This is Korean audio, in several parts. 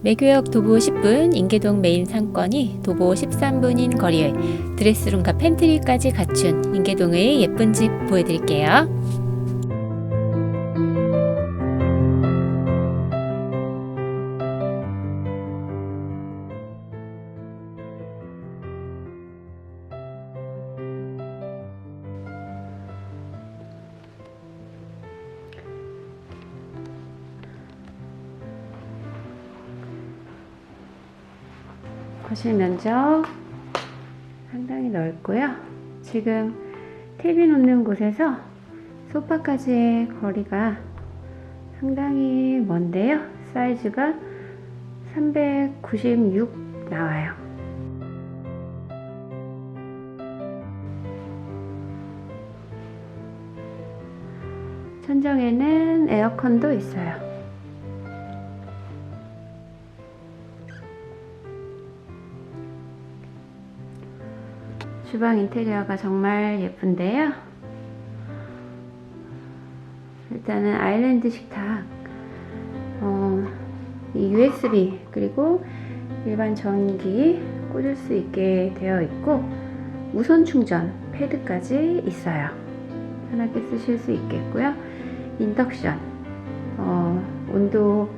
매교역 도보 10분, 인계동 메인 상권이 도보 13분인 거리에 드레스룸과 팬트리까지 갖춘 인계동의 예쁜 집 보여드릴게요. 거실 면적 상당히 넓고요. 지금 TV 놓는 곳에서 소파까지의 거리가 상당히 먼데요. 사이즈가 396 나와요. 천정에는 에어컨도 있어요. 주방 인테리어가 정말 예쁜데요. 일단은 아일랜드 식탁, 어, 이 USB 그리고 일반 전기 꽂을 수 있게 되어 있고 무선 충전 패드까지 있어요. 편하게 쓰실 수 있겠고요. 인덕션, 어, 온도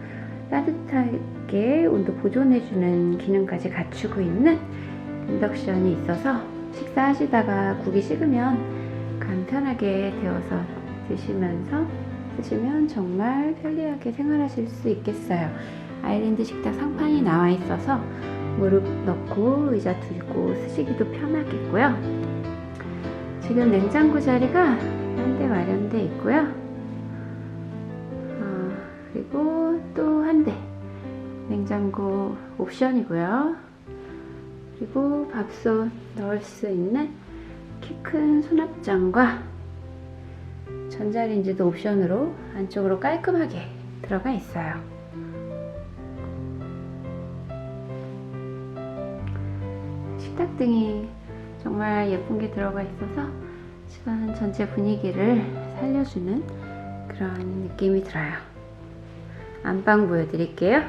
따뜻하게 온도 보존해주는 기능까지 갖추고 있는 인덕션이 있어서 식사하시다가 국이 식으면 간편하게 데워서 드시면서 쓰시면 정말 편리하게 생활하실 수 있겠어요. 아일랜드 식탁 상판이 나와 있어서 무릎 넣고 의자 들고 쓰시기도 편하겠고요. 지금 냉장고 자리가 한 대 마련되어 있고요. 어, 그리고 또 한 대 냉장고 옵션이고요. 그리고 밥솥 넣을 수 있는 키 큰 수납장과 전자레인지도 옵션으로 안쪽으로 깔끔하게 들어가 있어요. 식탁 등이 정말 예쁜 게 들어가 있어서 집안 전체 분위기를 살려주는 그런 느낌이 들어요. 안방 보여드릴게요.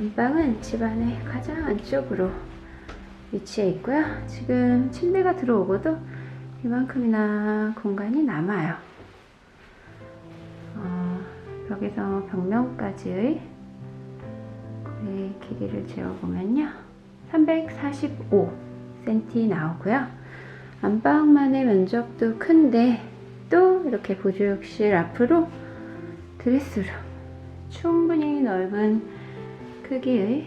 안방은 집안의 가장 안쪽으로 위치해 있고요. 지금 침대가 들어오고도 이만큼이나 공간이 남아요. 어, 벽에서 벽면까지의 길이를 재어보면요. 345cm 나오고요. 안방만의 면적도 큰데 또 이렇게 보조욕실 앞으로 드레스룸 충분히 넓은 크기의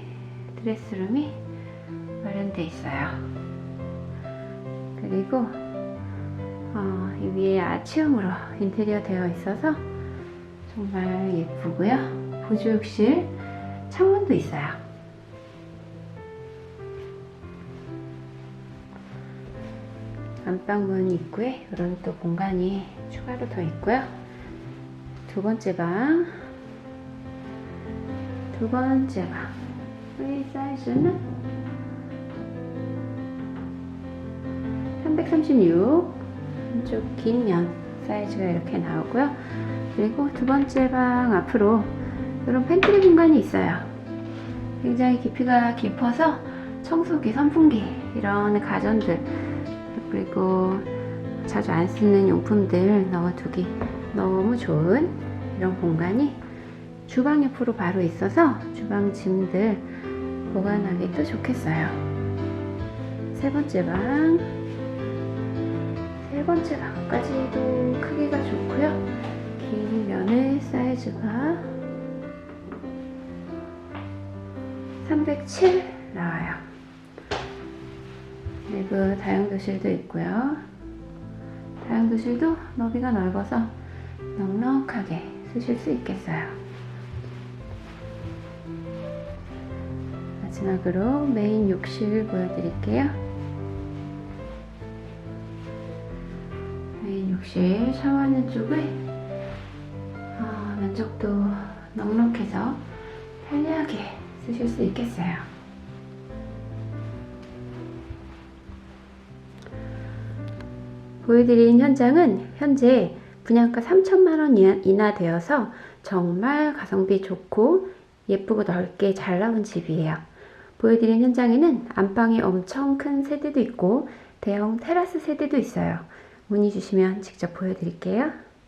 드레스룸이 마련되어 있어요. 그리고 어, 이 위에 아치형으로 인테리어 되어 있어서 정말 예쁘고요. 보조욕실 창문도 있어요. 안방문 입구에 이런 또 공간이 추가로 더 있고요. 두 번째 방, 두 번째 방의 사이즈는 336 한쪽 긴 면 사이즈가 이렇게 나오고요. 그리고 두 번째 방 앞으로 이런 팬트리 공간이 있어요. 굉장히 깊이가 깊어서 청소기, 선풍기 이런 가전들 그리고 자주 안 쓰는 용품들 넣어두기 너무 좋은 이런 공간이 주방 옆으로 바로 있어서 주방 짐들 보관하기도 좋겠어요. 세 번째 방, 세 번째 방까지도 크기가 좋고요. 긴 면의 사이즈가 307 나와요. 그리고 다용도실도 있고요. 다용도실도 너비가 넓어서 넉넉하게 쓰실 수 있겠어요. 마지막으로 메인 욕실 보여드릴게요. 역시 샤워하는 쪽을 어, 면적도 넉넉해서 편리하게 쓰실 수 있겠어요. 보여드린 현장은 현재 분양가 3천만원 이나 되어서 정말 가성비 좋고 예쁘고 넓게 잘 나온 집이에요. 보여드린 현장에는 안방이 엄청 큰 세대도 있고 대형 테라스 세대도 있어요. 문의 주시면 직접 보여드릴게요.